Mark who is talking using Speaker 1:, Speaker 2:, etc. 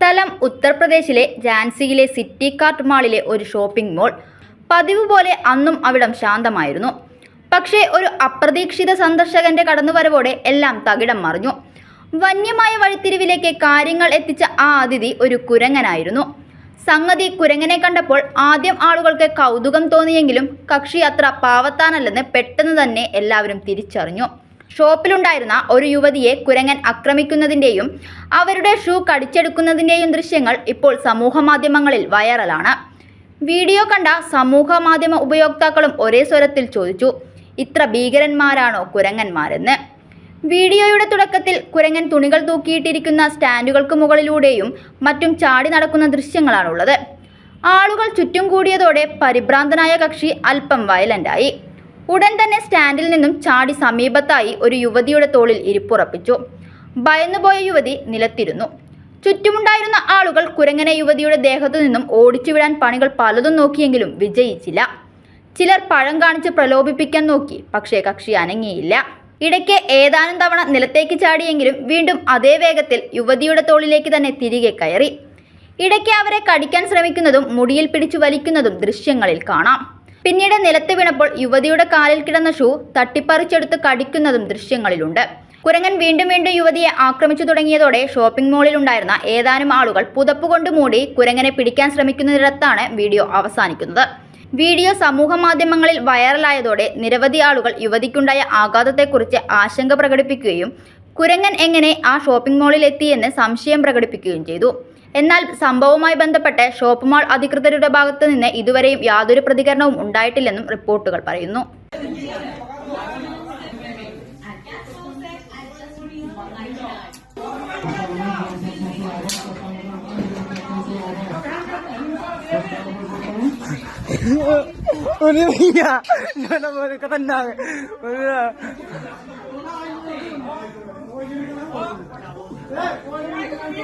Speaker 1: സ്ഥലം ഉത്തർപ്രദേശിലെ ഝാൻസിയിലെ city cart മാളിലെ ഒരു ഷോപ്പിംഗ് മോൾ. പതിവ് പോലെ അന്നും അവിടം ശാന്തമായിരുന്നു. പക്ഷേ ഒരു അപ്രതീക്ഷിത സന്ദർശകന്റെ കടന്നുവരവോടെ എല്ലാം തകിടം മറിഞ്ഞു. വന്യമായ വഴിത്തിരിവിലേക്ക് കാര്യങ്ങൾ എത്തിച്ച ആ അതിഥി ഒരു കുരങ്ങനായിരുന്നു. സംഗതി കുരങ്ങനെ കണ്ടപ്പോൾ ആദ്യം ആളുകൾക്ക് കൗതുകം തോന്നിയെങ്കിലും കക്ഷി അത്ര പാവത്താനല്ലെന്ന് പെട്ടെന്ന് തന്നെ എല്ലാവരും തിരിച്ചറിഞ്ഞു. ഷോപ്പിലുണ്ടായിരുന്ന ഒരു യുവതിയെ കുരങ്ങൻ ആക്രമിക്കുന്നതിന്റെയും അവരുടെ ഷൂ കടിച്ചെടുക്കുന്നതിന്റെയും ദൃശ്യങ്ങൾ ഇപ്പോൾ സമൂഹമാധ്യമങ്ങളിൽ വൈറലാണ്. വീഡിയോ കണ്ട സമൂഹ മാധ്യമ ഉപയോക്താക്കളും ഒരേ സ്വരത്തിൽ ചോദിച്ചു ഇത്ര ഭീകരന്മാരാണോ കുരങ്ങന്മാരെന്ന്? വീഡിയോയുടെ തുടക്കത്തിൽ കുരങ്ങൻ തുണികൾ തൂക്കിയിട്ടിരിക്കുന്ന സ്റ്റാൻഡുകൾക്ക് മുകളിലൂടെയും മറ്റും ചാടി നടക്കുന്ന ദൃശ്യങ്ങളാണുള്ളത്. ആളുകൾ ചുറ്റും കൂടിയതോടെ പരിഭ്രാന്തനായ കക്ഷി അല്പം വയലന്റായി ഉടൻ തന്നെ സ്റ്റാൻഡിൽ നിന്നും ചാടി സമീപത്തായി ഒരു യുവതിയുടെ തോളിൽ ഇരിപ്പുറപ്പിച്ചു. ഭയന്നുപോയ യുവതി നിലത്തിരുന്നു. ചുറ്റുമുണ്ടായിരുന്ന ആളുകൾ കുരങ്ങനെ യുവതിയുടെ ദേഹത്തു നിന്നും ഓടിച്ചുവിടാൻ പണികൾ പലതും നോക്കിയെങ്കിലും വിജയിച്ചില്ല. ചിലർ പഴം കാണിച്ച് പ്രലോഭിപ്പിക്കാൻ നോക്കി പക്ഷേ കക്ഷി അനങ്ങിയില്ല. ഇടയ്ക്ക് ഏതാനും തവണ നിലത്തേക്ക് ചാടിയെങ്കിലും വീണ്ടും അതേ വേഗത്തിൽ യുവതിയുടെ തോളിലേക്ക് തന്നെ തിരികെ കയറി. ഇടയ്ക്ക് അവരെ കടിക്കാൻ ശ്രമിക്കുന്നതും മുടിയിൽ പിടിച്ചു വലിക്കുന്നതും ദൃശ്യങ്ങളിൽ കാണാം. പിന്നീട് നിലത്ത് വീണപ്പോൾ യുവതിയുടെ കാലിൽ കിടന്ന ഷൂ തട്ടിപ്പറിച്ചെടുത്ത് കടിക്കുന്നതും ദൃശ്യങ്ങളിലുണ്ട്. കുരങ്ങൻ വീണ്ടും വീണ്ടും യുവതിയെ ആക്രമിച്ചു തുടങ്ങിയതോടെ ഷോപ്പിംഗ് മോളിൽ ഉണ്ടായിരുന്ന ഏതാനും ആളുകൾ പുതപ്പ് കൊണ്ട് മൂടി കുരങ്ങനെ പിടിക്കാൻ ശ്രമിക്കുന്നിടത്താണ് വീഡിയോ അവസാനിക്കുന്നത്. വീഡിയോ സമൂഹ മാധ്യമങ്ങളിൽ വൈറലായതോടെ നിരവധി ആളുകൾ യുവതിക്കുണ്ടായ ആഘാതത്തെക്കുറിച്ച് ആശങ്ക പ്രകടിപ്പിക്കുകയും കുരങ്ങൻ എങ്ങനെ ആ ഷോപ്പിംഗ് മോളിൽ എത്തിയെന്ന് സംശയം പ്രകടിപ്പിക്കുകയും ചെയ്തു. എന്നാൽ സംഭവവുമായി ബന്ധപ്പെട്ട് ഷോപ്പ് മാൾ അധികൃതരുടെ ഭാഗത്തു നിന്ന് ഇതുവരെയും യാതൊരു പ്രതികരണവും ഉണ്ടായിട്ടില്ലെന്നും റിപ്പോർട്ടുകൾ പറയുന്നു.
Speaker 2: ഒരു തന്നെ niya?